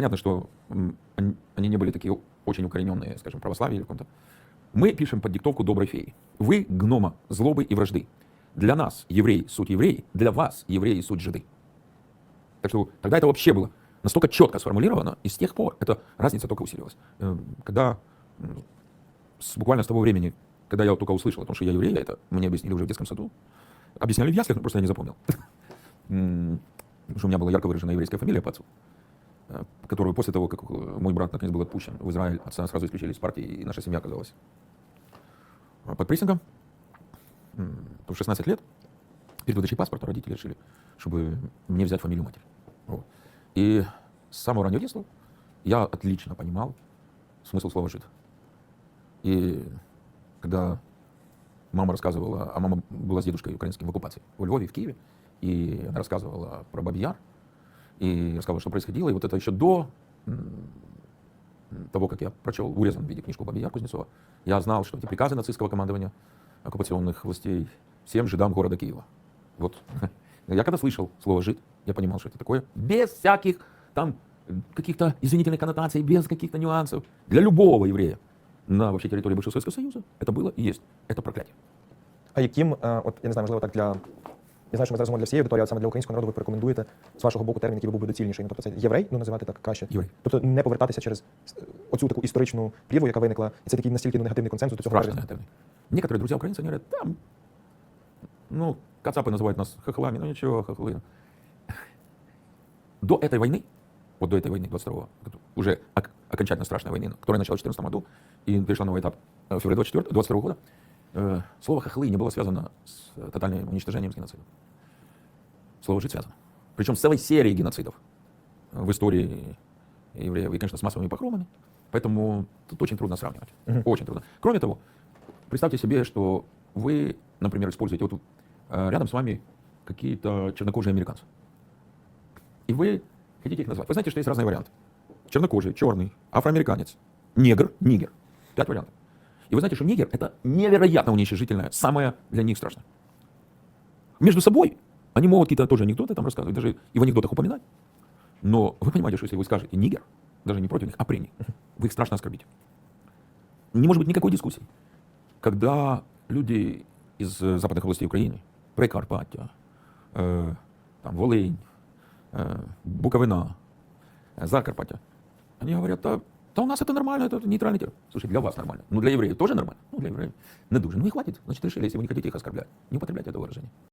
понятно, что они, не были такие очень укорененные, скажем, в православии или каком-то. Мы пишем под диктовку доброй феи. Вы гнома злобы и вражды. Для нас евреи суть евреи, для вас евреи суть жиды. Так что тогда это вообще было настолько четко сформулировано, и с тех пор эта разница только усилилась. Э, Когда с, буквально с того времени, когда я только услышал о том, что я еврей, это мне объяснили уже в детском саду, объясняли в яслях, но просто я не запомнил. Потому что у меня была ярко выраженная еврейская фамилия по отцу, которую после того, как э, мой брат наконец был отпущен в Израиль, отца сразу исключили из партии, и наша семья оказалась э, под прессингом. В 16 лет перед выдачей паспорта родители решили, чтобы мне взять фамилию матери. Вот. И с самого раннего детства я отлично понимал смысл слова «жид». И когда мама рассказывала, а мама была с дедушкой украинским в оккупации в Львове, в Киеве, и она рассказывала про Бабий Яр, и рассказывала, что происходило, и вот это еще до того, как я прочел в урезанном виде книжку Бабий Яр Кузнецова, я знал, что эти приказы нацистского командования оккупационных властей всем жидам города Киева. Вот. Я когда слышал слово «жид», я понимал, что это такое, без всяких там каких-то извинительных коннотаций, без каких-то нюансов. Для любого еврея на вообще территории бывшего Советского Союза это было и есть. Это проклятие. А яким, е, от я не знаю, можливо, так для. Я знаю, що ми зараз говоримо для всієї аудиторії, але саме для українського народу ви порекомендуєте з вашого боку термін, який би був би доцільніший. Ну, тобто це єврей, ну називати так краще. Єврей. Тобто не повертатися через е, оцю таку історичну пліву, яка виникла, і це такий настільки ну, негативний консенсус до цього. Страшно говорити. негативный. Некоторые друзья украинцы, они говорят, там, ну, кацапы называют нас хохлами, ну ничего, хохлы. До этой войны, вот до этой войны, 22 уже ок- окончательно страшной войны, которая началась в 2014 году и перешла на новый этап э, в феврале 24 22 года, э, слово хохлы не было связано с э, тотальным уничтожением, с геноцидом. Слово жить связано. Причем с целой серией геноцидов в истории евреев и, конечно, с массовыми погромами. Поэтому тут очень трудно сравнивать. Мгм. Очень трудно. Кроме того, представьте себе, что вы, например, используете вот э, рядом с вами какие-то чернокожие американцы. И вы хотите их назвать. Вы знаете, что есть разные варианты. Чернокожий, черный, афроамериканец, негр, нигер. Пять вариантов. И вы знаете, что нигер это невероятно уничижительное, самое для них страшное. Между собой они могут какие-то тоже анекдоты там рассказывать, даже и в анекдотах упоминать. Но вы понимаете, что если вы скажете нигер, даже не против них, а при них, вы их страшно оскорбите. Не может быть никакой дискуссии. Когда люди из э, западных областей Украины, Прикарпаття, э, там, Волынь, э, Буковина, э, Закарпаття, они говорят, да, да у нас это нормально, это нейтральный термин. Слушай, для вас нормально. Ну для евреев тоже нормально? Ну для евреев не дуже. Ну и хватит. Значит, решили, если вы не хотите их оскорблять, не употребляйте это выражение.